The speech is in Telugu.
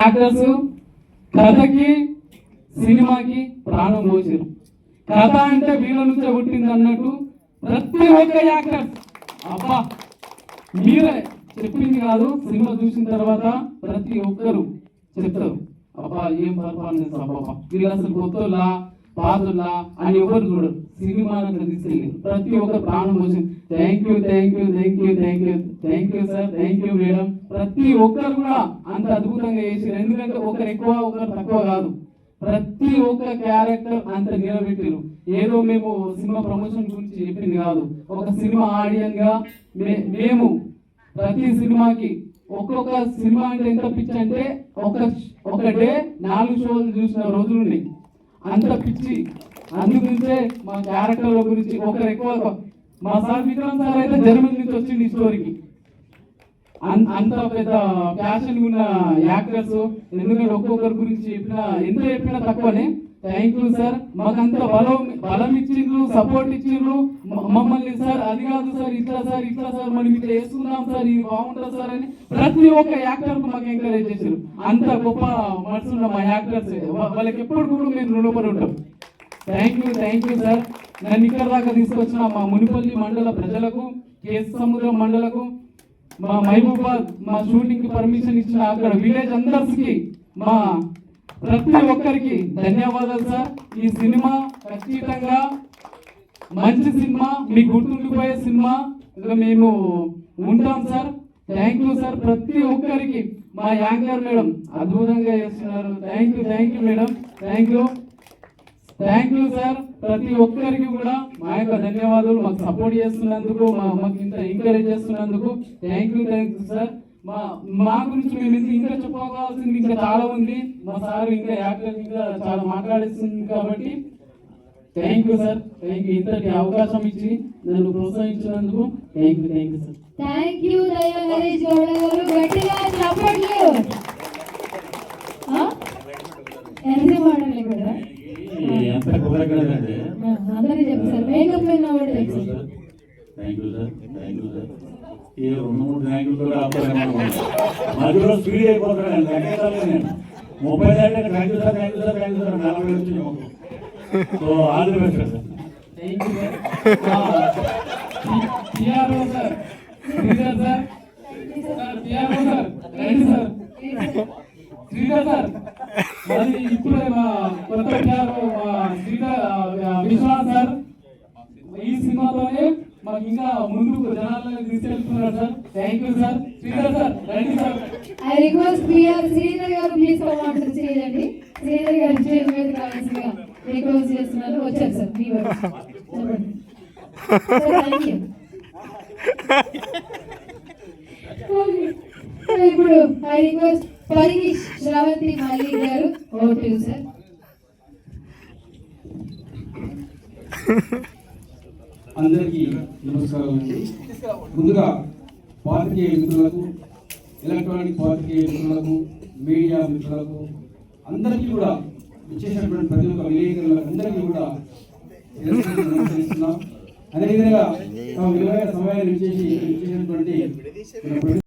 యాక్టర్స్ కథకి సినిమాకి ప్రాణం పోసారు. కథ అంటే వీళ్ళ నుంచే పుట్టింది అన్నట్టు ప్రతి ఒక్క యాక్టర్ అబ్బా మీరే చెప్పింది కాదు సినిమా చూసిన తర్వాత ప్రతి ఒక్కరు చెప్తారు. అబ్బా ఏం పర్ఫార్మెన్స్ అబ్బా వీళ్ళు అసలు కొత్తలా పాతలా అని ఎవరు చూడరు. సినిమా అక్కడ తీసుకెళ్ళి ప్రతి ఒక్క ప్రాణం పోసింది. Thank you thank you thank you thank you thank you sir thank you madam ప్రతి ఒక్కరు కూడా అంత అద్భుతంగా చేసారు ఎందుకంటే ఒకరు ఎక్కువ ఒకరు తక్కువ కాదు. ప్రతి ఒక్క క్యారెక్టర్ అంత నిలబెట్టారు. ఏదో మేము సినిమా ప్రమోషన్ గురించి చెప్పింది కాదు. ఒక సినిమా ఆడియన్గా మే- మేము ప్రతి సినిమాకి ఒక్కొక్క సినిమా అంటే ఎంత పిచ్చి అంటే ఒక ఒక డే నాలుగు షోలు చూసిన రోజులు ఉన్నాయి. అంత పిచ్చి అందుగురించే మా క్యారెక్టర్ల గురించి ఒకరు ఎక్కువ మా సార్ విక్రమ్ సార్ అయితే జర్మనీ నుంచి వచ్చింది ఈ స్టోరీకి అంత పెద్ద ప్యాషన్ ఉన్న యాక్టర్స్ ఎందుకంటే ఒక్కొక్కరి గురించి చెప్పినా ఎంత చెప్పినా తక్కువనే. థ్యాంక్ యూ సార్ మాకు అంత బలం బలం ఇచ్చిండ్రు సపోర్ట్ ఇచ్చిండ్రు. మమ్మల్ని సార్ అది కాదు సార్ ఇట్లా సార్ ఇట్లా సార్ మనం ఇట్లా వేసుకున్నాం సార్ ఇది బాగుంటుంది సార్ అని ప్రతి ఒక్క యాక్టర్ మాకు ఎంకరేజ్ చేశారు అంత గొప్ప మనసున్న మా యాక్టర్స్. వాళ్ళకి ఎప్పుడు కూడా మేము రుణపడి ఉంటాం. Thank you thank you sir నన్ను ఇక్కడ దాకా తీసుకొచ్చిన మా మునిపల్లి మండల ప్రజలకు కేసు సముద్రం మండలకు మా మహబూబాద్ మా షూటింగ్కి పర్మిషన్ ఇచ్చిన అక్కడ విలేజ్ అందరికి మా ప్రతి ఒక్కరికి ధన్యవాదాలు సార్. ఈ సినిమా ఖచ్చితంగా మంచి సినిమా మీ గుర్తుండిపోయే సినిమా. ఇక మేము ఉంటాం సార్. Thank you sir. ప్రతి ఒక్కరికి మా యాంకర్ మేడం అద్భుతంగా చేస్తున్నారు. Thank you thank you madam. Thank you thank you sir ప్రతి ఒక్కరికి కూడా మా యొక్క ధన్యవాదాలు. మాకు సపోర్ట్ చేస్తున్నందుకు మా మాకు ఇంత ఎంకరేజ్ చేస్తున్నందుకు thank you thank you sir మా మా గురించి మేము ఇంకా చెప్పుకోవాల్సింది ఇంకా చాలా ఉంది. మా సార్ ఇంకా యాక్టర్ ఇంకా చాలా మాట్లాడేస్తుంది కాబట్టి thank you sir thank you ఇంతటి అవకాశం ఇచ్చి నన్ను ప్రోత్సహించినందుకు thank you thank you sir thank you అందరూ చెప్పారు మేకప్ మీద కూడా చెప్పారు thank you sir. Thank you sir. ఈ రెండు మూడు థ్యాంక్ యూ కూడా ఆపుతారేమో. మధ్యలో స్పీడ్ అయిపోతాడండి లెక్కలేదు నేను ముప్పై ఏళ్ళకి thank you sir thank you sir thank you sir. నలభై వచ్చింది so all the best sir. Thank you sir. PRO sir. Sridhar sir. Sir PRO sir. రండి సార్. శ్రీధర్ సార్. మరి ఇప్పుడే మా కొత్త పిఆర్ఓ మా శ్రీధర్ ఆ, విశ్వనాథ్ సార్ ఈ సినిమాతోనే మాకు ఇంకా ముందుకు జనాలను తీసుకెళ్తున్నారు sir. Thank you sir Sridhar sir రండి sir. I request PR Sridhar garu please కమాంటర్ చేయండి. శ్రీధర్ గారు స్టేజ్ మీద కావాల్సిగా రిక్వెస్ట్ చేస్తున్నారు. వచ్చారు సార్ మీ వరకు. చెప్పండి. థ్యాంక్ యూ ఇప్పుడు I request Parigi Sravanthi Malli garu. Vote sir అందరికీ నమస్కారం అండి ముందుగా పాత్రికేయ మిత్రులకు ఎలక్ట్రానిక్ పాత్రికేయ మిత్రులకు మీడియా మిత్రులకు అందరికీ కూడా విచ్చేసినటువంటి ప్రతి ఒక్క విలేకరులకు అందరికీ కూడా నమస్కరిస్తున్నాం. అదేవిధంగా తమ విలువైన సమయాన్ని ఇచ్చేసి ఇచ్చేసినటువంటి